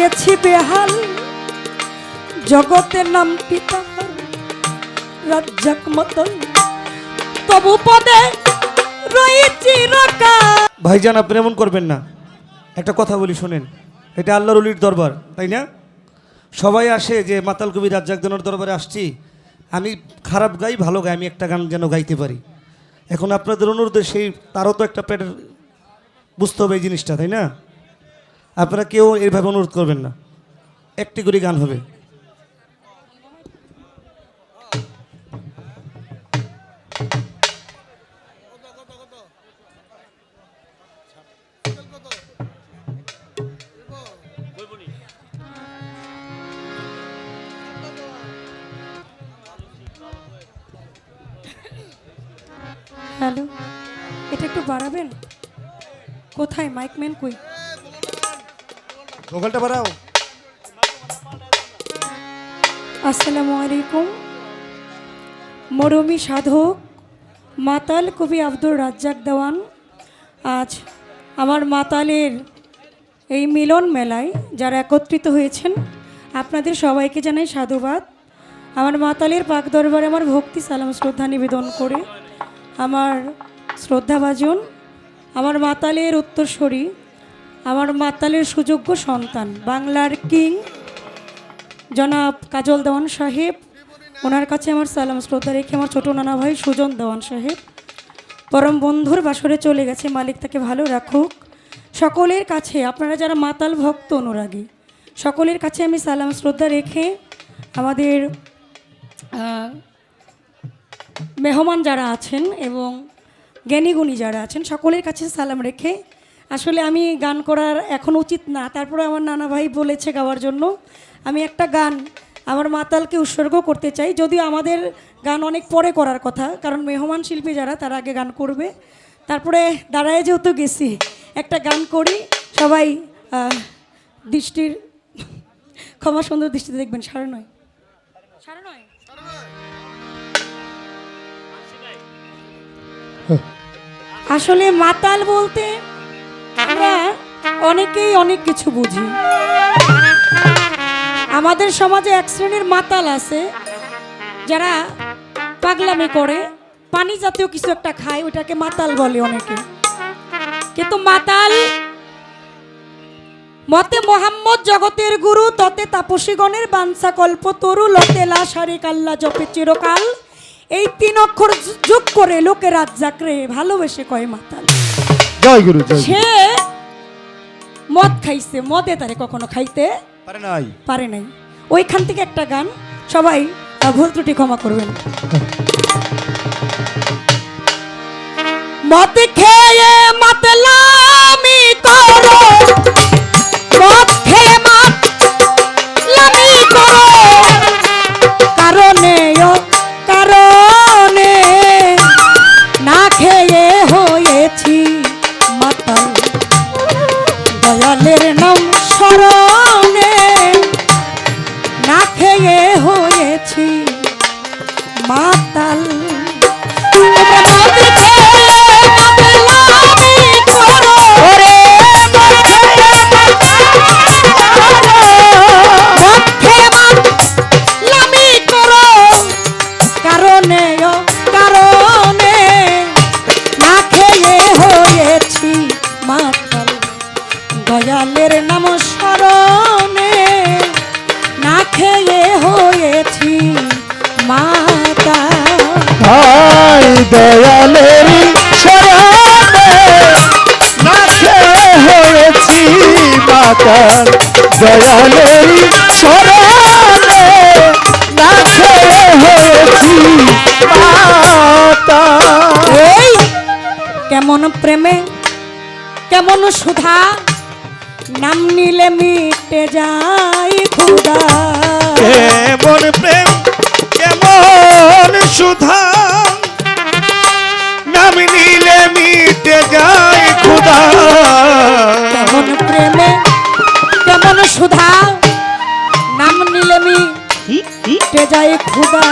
গেছি বেহাল। জগতের নাম পিতা রাজ্জাক মতন। তবু পদে রয়েছি ভাইজান, আপনি এমন করবেন না। একটা কথা বলি, শোনেন। এটা আল্লাহর অলির দরবার, তাই না? সবাই আসে যে, মাতাল কবি রাজ্জাক রাজ্জাকজনের দরবারে আসছি। আমি খারাপ গাই, ভালো গাই, আমি একটা গান যেন গাইতে পারি। এখন আপনাদের অনুরোধে সেই তারও তো একটা পেটের বুঝতে হবে এই জিনিসটা, তাই না? আপনারা কেউ এইভাবে অনুরোধ করবেন না। একটি করে গান হবে। হ্যালো, এটা একটু বাড়াবেন? কোথায়? মাইকম্যান কই? বাড়াও। আসসালামু আলাইকুম। মরমি সাধক, মাতাল কবি আব্দুর রাজ্জাক দেওয়ান। আজ আমার মাতালের এই মিলন মেলায় যারা একত্রিত হয়েছেন, আপনাদের সবাইকে জানাই সাধুবাদ। আমার মাতালের পাক দরবারে আমার ভক্তি, সালাম, শ্রদ্ধা নিবেদন করে আমার শ্রদ্ধাভাজন, আমার মাতালের উত্তরস্বরী আমার মাতালের সুযোগ্য সন্তান, বাংলার কিং জনাব কাজল দেওয়ান সাহেব। ওনার কাছে আমার সালাম শ্রদ্ধা রেখে আমার ছোটো নানা ভাই সুজন দেওয়ান সাহেব। পরম বন্ধুর বাসরে চলে গেছে, মালিক তাকে ভালো রাখুক। সকলের কাছে, আপনারা যারা মাতাল ভক্ত অনুরাগী, সকলের কাছে আমি সালাম শ্রদ্ধা রেখে আমাদের মেহমান যারা আছেন এবং জ্ঞানীগুণী যারা আছেন, সকলের কাছে সালাম রেখে আসলে আমি গান করার এখন উচিত না। তারপরে আমার নানা ভাই বলেছে গাওয়ার জন্য, আমি একটা গান আমার মাতালকে উৎসর্গ করতে চাই। যদিও আমাদের গান অনেক পরে করার কথা, কারণ মেহমান শিল্পী যারা, তারা আগে গান করবে। তারপরে দাঁড়ায় যেহেতু গেছি, একটা গান করি, সবাই দৃষ্টির, ক্ষমা সুন্দর দৃষ্টিতে দেখবেন সারা নয়। সারা নয়? আসলে মাতাল বলতে আমরা অনেকেই অনেক কিছু বুঝি। আমাদের সমাজে এক শ্রেণির মাতাল আছে, যারা পাগলামি করে, পানি জাতীয় কিছু একটা খায়, ওটাকে মাতাল বলে অনেকে। কিন্তু মাতাল মতে মোহাম্মদ জগতের গুরু, ততে তাপসীগণের বাঞ্ছা কল্প তরু, লতে লাশারে কাল্লা জপে চিরকাল। এই তিন অক্ষর যোগ করে লোকে রাত জাকরে ভালোবেসে কয় মাতাল। জয় গুরু জয় সে মদ খাইছে। মদে তারে কখনো খাইতে পারে নাই। পারে নাই। ওইখান থেকে একটা গান সবাই ভুল ত্রুটি ক্ষমা করবেন। মদ খেয়ে নাম স্মরণে। মাতা দয়ালের সরালে না হয়েছি এই কেমন প্রেমে কেমন সুধা নাম নিলে মিটে যায় ক্ষুদা মিটে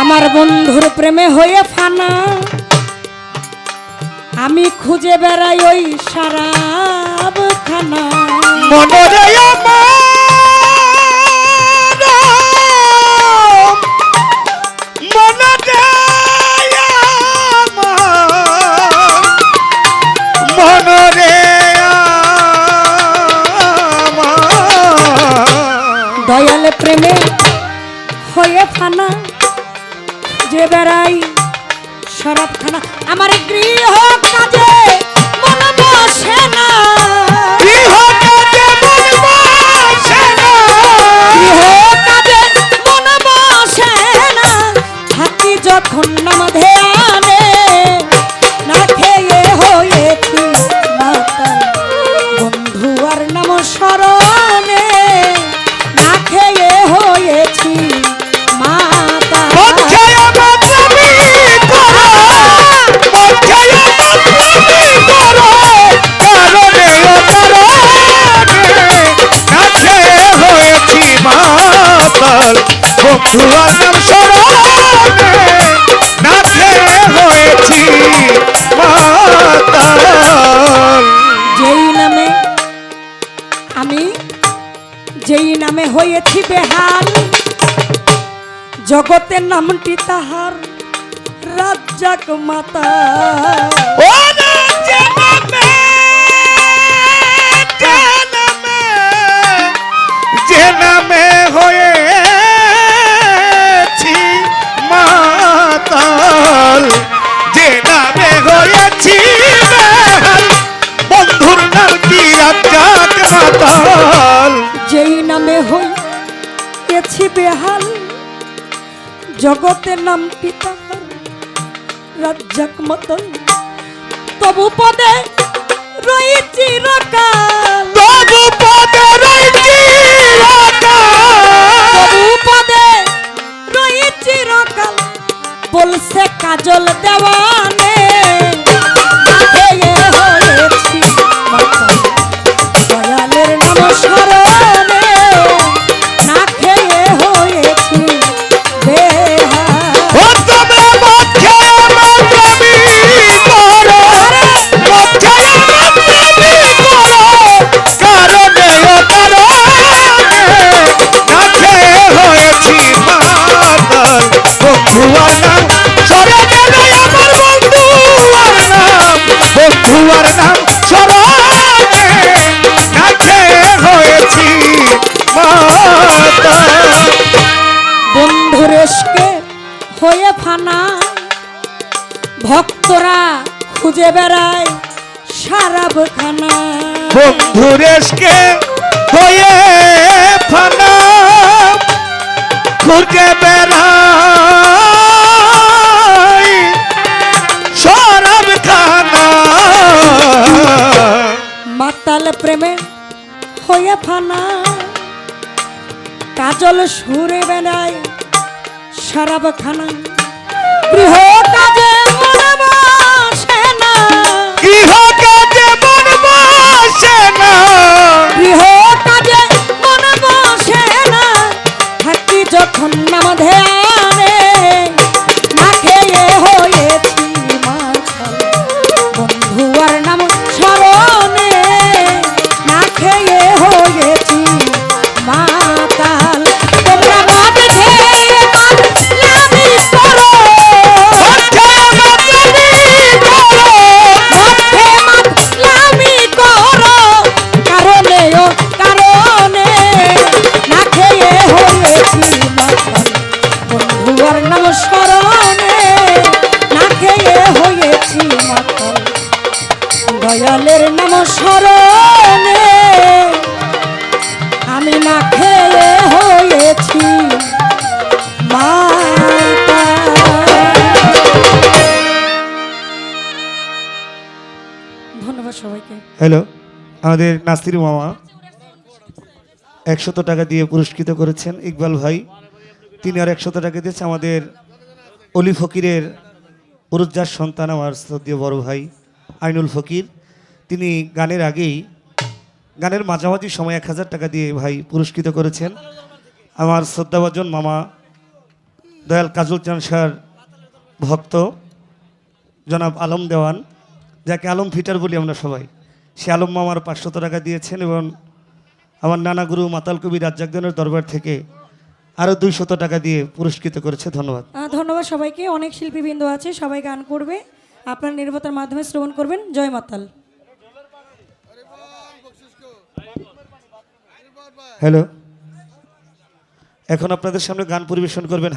আমার বন্ধুর প্রেমে হয়ে ফানা। আমি খুঁজে বেড়াই ওই সারাব খানা মনে স্মরণে নাচে হয়েছি। যেই নামে আমি যেই নামে হয়েছি বেহাল জগতের নামটি তাহার রাজ্জাক মাতা জগতের নাম পিতা রাজ্জাক মত তবু পদে রয়েছি রকাল। তবু পদে পদে বলছে কাজল দেওয়ানে ভক্তরা খুঁজে বেড়ায় সারাব খানা বন্ধুরেশকে হয়ে ফানা খুঁজে বেড়াই সরব খানা মাতাল প্রেমে হয়ে ফানা কাজল সুরে বেড়ায় সারাব খানা যখন আমাদের নাস্তির মামা একশত টাকা দিয়ে পুরস্কৃত করেছেন ইকবাল ভাই। তিনি আর একশত টাকা দিয়েছে আমাদের অলি ফকিরের উরুজ্জার সন্তান আমার শ্রদ্ধীয় বড় ভাই আইনুল ফকির। তিনি গানের আগেই, গানের মাঝামাঝি সময় এক হাজার টাকা দিয়ে ভাই পুরস্কৃত করেছেন। আমার শ্রদ্ধাভাজন মামা দয়াল কাজল চান সার ভক্ত জনাব আলম দেওয়ান, যাকে আলম ফিটার বলি আমরা সবাই। সে আলম মামার পাঁচশত টাকা দিয়েছেন এবং আমার নানা গুরু মাতাল কবি রাজ্জাকদানের দরবার থেকে আরও দুইশত টাকা দিয়ে পুরস্কৃত করেছে ধন্যবাদ। ধন্যবাদ সবাইকে অনেক শিল্পীবৃন্দ আছে সবাই গান করবে আপনার নির্ভতার মাধ্যমে শ্রবণ করবেন জয় মাতাল। হ্যালো এখন আপনাদের সামনে গান পরিবেশন করবেন